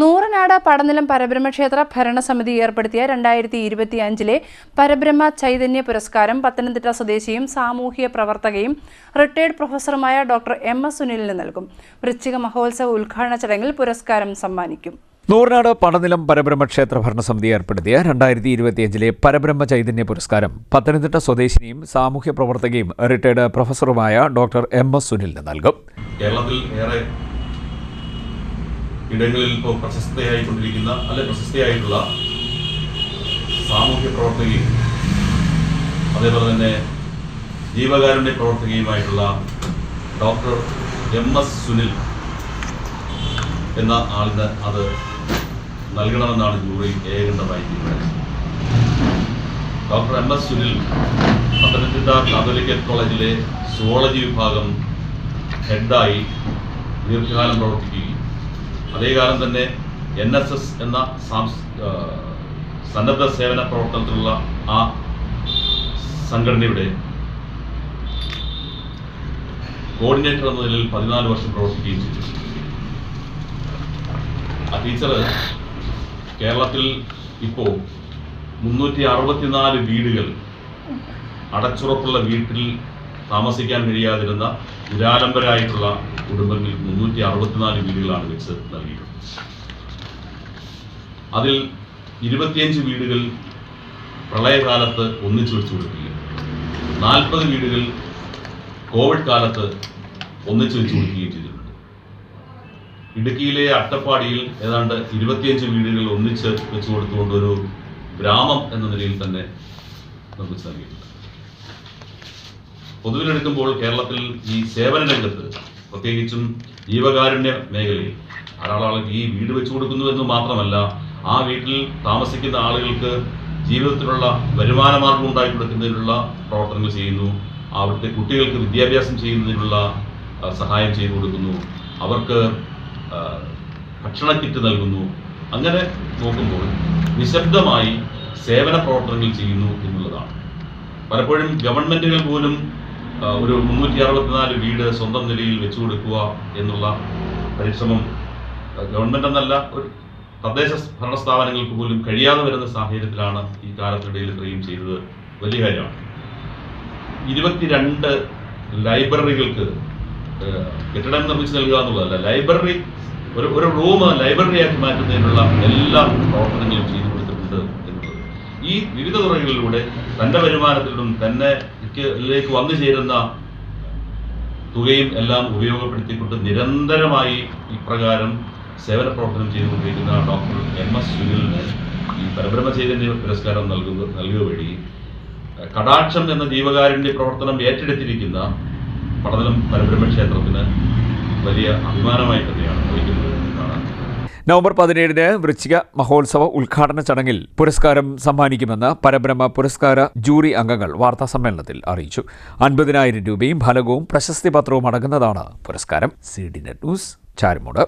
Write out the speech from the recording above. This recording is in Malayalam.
നൂറനാട് പടനിലം പരബ്രഹ്മക്ഷേത്ര ഭരണസമിതി ഏർപ്പെടുത്തിയ രണ്ടായിരത്തി ഇരുപത്തി അഞ്ചിലെ പരബ്രഹ്മ ചൈതന്യ പുരസ്കാരം പത്തനംതിട്ട സ്വദേശിയും സാമൂഹ്യ പ്രവർത്തകയും റിട്ടയേർഡ് പ്രൊഫസറുമായ ഡോക്ടർ എം എസ് സുനിലിന് നൽകും. വൃശ്ചിക മഹോത്സവ ഉദ്ഘാടന ചടങ്ങിൽ പുരസ്കാരം സമ്മാനിക്കും. നൂറിനാട് പടനിലം പരബ്രഹ്മക്ഷേത്ര ഭരണസമിതി ഏർപ്പെടുത്തിയ രണ്ടായിരത്തി ഇരുപത്തിയഞ്ചിലെ പരബ്രഹ്മ ചൈതന്യ പുരസ്കാരം പത്തനംതിട്ട സ്വദേശിനിയും സാമൂഹ്യ പ്രവർത്തകയും റിട്ടയർഡ് പ്രൊഫസറുമായ ഡോക്ടർ എം എസ് സുനിലിന് നൽകും. കേരളത്തിൽ ഏറെ ഇടങ്ങളിൽ ഇപ്പോൾ പ്രശസ്തയായിക്കൊണ്ടിരിക്കുന്ന അല്ലെ പ്രശസ്തയായിട്ടുള്ള സാമൂഹ്യ പ്രവർത്തകയും അതേപോലെ തന്നെ ജീവകാരുണ്യ പ്രവർത്തകയുമായിട്ടുള്ള ഡോക്ടർ എം എസ് സുനിൽ എന്ന ആളിന് അത് നൽകണമെന്നാണ് jury ഏകണ്ഠമായി doctor M S Sunil Pathanamthitta Catholicate കോളേജിലെ സുവോളജി വിഭാഗം ഹെഡായി ദീർഘകാലം പ്രവർത്തിക്കുകയും അതേ കാലം തന്നെ എൻ എസ് എസ് എന്ന സന്നദ്ധ സേവന പ്രവർത്തനത്തിലുള്ള ആ സംഘടനയുടെ കോർഡിനേറ്റർ എന്ന നിലയിൽ പതിനാല് വർഷം പ്രവർത്തിക്കുകയും ചെയ്തു. ആ ടീച്ചർ കേരളത്തിൽ ഇപ്പോൾ മുന്നൂറ്റി അറുപത്തിനാല് വീടുകൾ അടച്ചുറപ്പുള്ള വീട്ടിൽ താമസിക്കാൻ കഴിയാതിരുന്ന നിരാലംബരായിട്ടുള്ള കുടുംബങ്ങളിൽ മുന്നൂറ്റി അറുപത്തിനാല് വീടുകളാണ് വെച്ച് നൽകിയിട്ടുള്ളത്. അതിൽ ഇരുപത്തിയഞ്ച് വീടുകൾ പ്രളയകാലത്ത് ഒന്നിച്ചു വെച്ചു കൊടുക്കില്ല നാൽപ്പത് വീടുകൾ കോവിഡ് കാലത്ത് ഒന്നിച്ചു വെച്ചു കൊടുക്കുകയും ചെയ്തിട്ടുണ്ട്. ഇടുക്കിയിലെ അട്ടപ്പാടിയിൽ ഏതാണ്ട് ഇരുപത്തിയഞ്ച് വീടുകൾ ഒന്നിച്ച് വെച്ചു കൊടുത്തുകൊണ്ട് ഒരു ഗ്രാമം എന്ന നിലയിൽ തന്നെ നിർമ്മിച്ചു നൽകിയിട്ടുണ്ട്. പൊതുവിലെടുക്കുമ്പോൾ കേരളത്തിൽ ഈ സേവന രംഗത്ത് പ്രത്യേകിച്ചും ജീവകാരുണ്യ മേഖലയിൽ ധാരാളം ഈ വീട് വെച്ചു കൊടുക്കുന്നു എന്ന് മാത്രമല്ല ആ വീട്ടിൽ താമസിക്കുന്ന ആളുകൾക്ക് ജീവിതത്തിലുള്ള വരുമാന മാർഗം ഉണ്ടാക്കി കൊടുക്കുന്നതിനുള്ള പ്രവർത്തനങ്ങൾ ചെയ്യുന്നു. അവിടുത്തെ കുട്ടികൾക്ക് വിദ്യാഭ്യാസം ചെയ്യുന്നതിനുള്ള സഹായം ചെയ്തു കൊടുക്കുന്നു. അവർക്ക് ഭക്ഷണ കിറ്റ് നൽകുന്നു. അങ്ങനെ നോക്കുമ്പോൾ നിശബ്ദമായി സേവന പ്രവർത്തനങ്ങൾ ചെയ്യുന്നു എന്നുള്ളതാണ്. പലപ്പോഴും ഗവൺമെന്റുകൾ പോലും ഒരു മുന്നൂറ്റി അറുപത്തിനാല് വീട് സ്വന്തം നിലയിൽ വെച്ചു കൊടുക്കുക എന്നുള്ള പരിശ്രമം ഗവൺമെന്റ് എന്നല്ല ഒരു തദ്ദേശ ഭരണ സ്ഥാപനങ്ങൾക്ക് പോലും കഴിയാതെ വരുന്ന സാഹചര്യത്തിലാണ് ഈ കാലത്തിനിടയിൽ ഇത്രയും ചെയ്തത്. വലിയ കാര്യമാണ്. ഇരുപത്തിരണ്ട് ലൈബ്രറികൾക്ക് കെട്ടിടം നിർമ്മിച്ച് നൽകുക എന്നുള്ളതല്ല ലൈബ്രറി ഒരു ഒരു റൂം ലൈബ്രറിയാക്കി മാറ്റുന്നതിനുള്ള എല്ലാ പ്രവർത്തനങ്ങളും ചെയ്തു ഈ വിവിധ തുറകളിലൂടെ തന്റെ വരുമാനത്തിലും തന്നെ ലേക്ക് വന്നു ചേരുന്ന തുകയും എല്ലാം ഉപയോഗപ്പെടുത്തിക്കൊണ്ട് നിരന്തരമായി ഇപ്രകാരം സേവന പ്രവർത്തനം ചെയ്തുകൊണ്ടിരിക്കുന്ന ഡോക്ടർ എം എസ് സുനിലിന് ഈ പരബ്രഹ്മ ചൈതന്യ പുരസ്കാരം നൽകുക നൽകുക വഴി കടാക്ഷം എന്ന ജീവകാരുണ്യ പ്രവർത്തനം ഏറ്റെടുത്തിരിക്കുന്ന പടതലം പരബ്രഹ്മ ക്ഷേത്രത്തിന് വലിയ അഭിമാനമായി തന്നെയാണ് വഹിക്കുന്നത് എന്നാണ് നവംബർ പതിനേഴിന് വൃശ്ചിക മഹോത്സവ ഉദ്ഘാടന ചടങ്ങിൽ പുരസ്കാരം സമ്മാനിക്കുമെന്ന് പരബ്രഹ്മ പുരസ്കാര ജൂറി അംഗങ്ങൾ വാർത്താ സമ്മേളനത്തിൽ അറിയിച്ചു. അൻപതിനായിരം രൂപയും ഫലകവും പ്രശസ്തി പത്രവും അടങ്ങുന്നതാണ് പുരസ്കാരം. C D net news Charummoodu.